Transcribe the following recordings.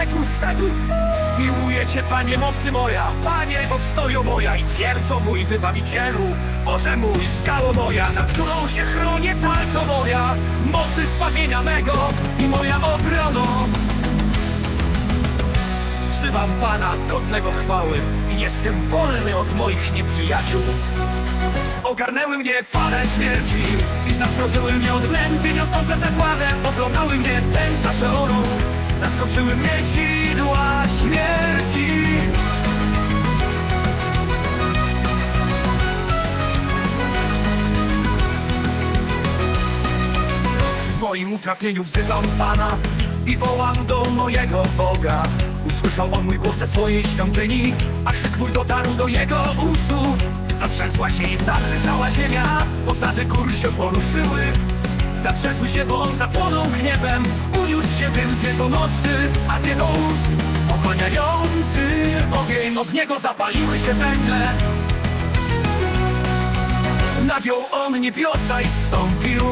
rzekł wtedy Miłuję Cię, Panie mocy moja, Panie postoju moja i twierdzo mój wybawicielu. Boże mój, skało moja, na którą się chronię palco moja. Mocy zbawienia mego i moja obrono Wzywam Pana godnego chwały i jestem wolny od moich nieprzyjaciół. Ogarnęły mnie fale śmierci i zaprożyły mnie odmęty niosące zagładę Oglądały mnie pęta szeoru, zaskoczyły mnie sidła śmierci W moim utrapieniu wzywam Pana i wołam do mojego Boga. Usłyszał On mój głos ze swojej świątyni, a krzyk mój dotarł do jego uszu. Zatrzęsła się i zadrżała ziemia, posady gór się poruszyły. Zatrzęsły się, bo on zapłonął gniewem, uniósł się dym z jego nosy, a z jego ust oganiający ogień. Od niego zapaliły się węgle. Nagiął on niebiosa i zstąpił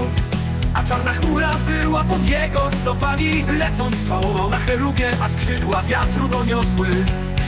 A czarna chmura była pod jego stopami. Lecąc całował na cherubie, a skrzydła wiatru doniosły.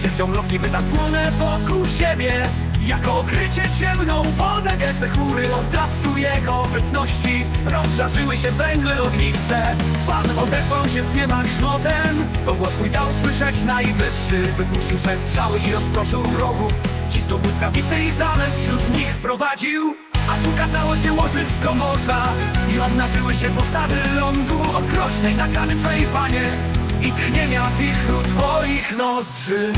Siedział mrokliwy zasłonę wokół siebie Jako okrycie ciemną wodę gęste chmury Od blasku jego obecności. Rozżarzyły się węgle ogniste Pan odesłał się z nieba grzmotem. To głos swój dał słyszeć najwyższy. Wypuścił swe strzały i rozproszył wrogów Cisnął błyskawice i zamęt wśród nich prowadził. Aż ukazało się łożysko morza. I obnażyły się posady lądu Od groźnej nagany Twej Panie. I tchnienia wichru Twoich nozdrzy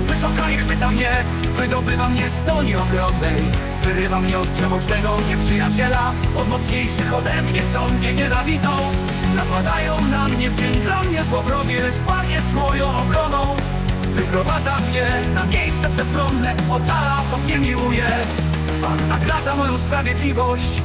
z wysoka i chwyta mnie. Wydobywa mnie z stoni ogromnej Wyrywa mnie od przemożnego nieprzyjaciela. Od mocniejszych ode mnie, co mnie nienawidzą. Napadają na mnie w dzień dla mnie złowrogie Lecz Pan jest moją obroną. Wyprowadza mnie na miejsce przestronne. Ocala, to mnie miłuje. Pan nagradza moją sprawiedliwość.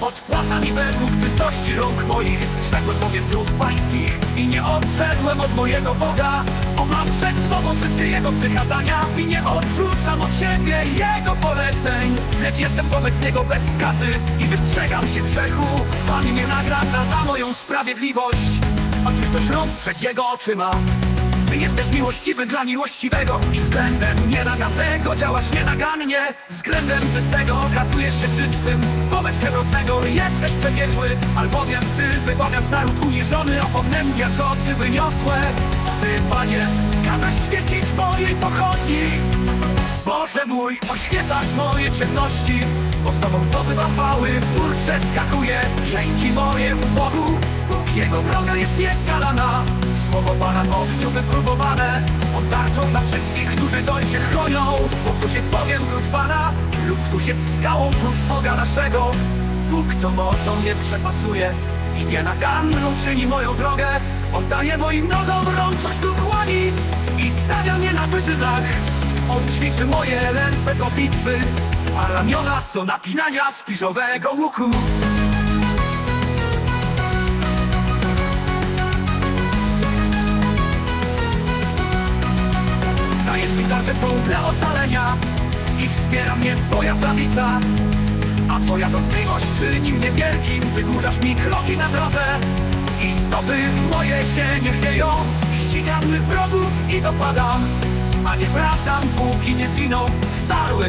Odpłaca mi według czystości rąk moich. Strzegłem bowiem dróg pańskich I nie odszedłem od mojego Boga On mam przed sobą wszystkie Jego przykazania I nie odrzucam od siebie Jego poleceń. Lecz jestem wobec Niego bez skazy I wystrzegam się grzechu. Pan mnie nagradza za moją sprawiedliwość. Oczystość rąk przed Jego oczyma? Ty jesteś miłościwy dla miłościwego I względem nienagannego działasz nienagannie. Względem czystego okazujesz się czystym. Wobec przewrotnego jesteś przebiegły Albowiem Ty wybławiasz naród uniżony Opomniętiasz oczy wyniosłe Ty, Panie, każesz świecić mojej pochodni Boże mój, oświecasz moje ciemności Bo z Tobą zdobywam chwały. Kurcze skakuje, dzięki mojemu Bogu. Bóg jego droga jest nieskalana Słowo Pana w ogniu wypróbowane. On tarczą dla wszystkich, którzy doń się chronią. Bóg Któż jest Bogiem prócz Pana. Lub Któż jest skałą prócz Boga naszego. Bóg, co mocą nie przepasuje I nienaganną czyni moją drogę On daje moim nogom rączość do dłoni I stawia mnie na wyżynach on ćwiczy moje ręce do bitwy, a ramiona do napinania spiżowego łuku. Dajesz mi tarczę swą dla ocalenia i wspiera mnie Twoja prawica. A Twoja troskliwość czyni mnie wielkim, wydłużasz mi kroki na drodze i stopy moje się nie chwieją. Ścigam wrogów i dopadam, a nie wracam, póki nie zginą. Starły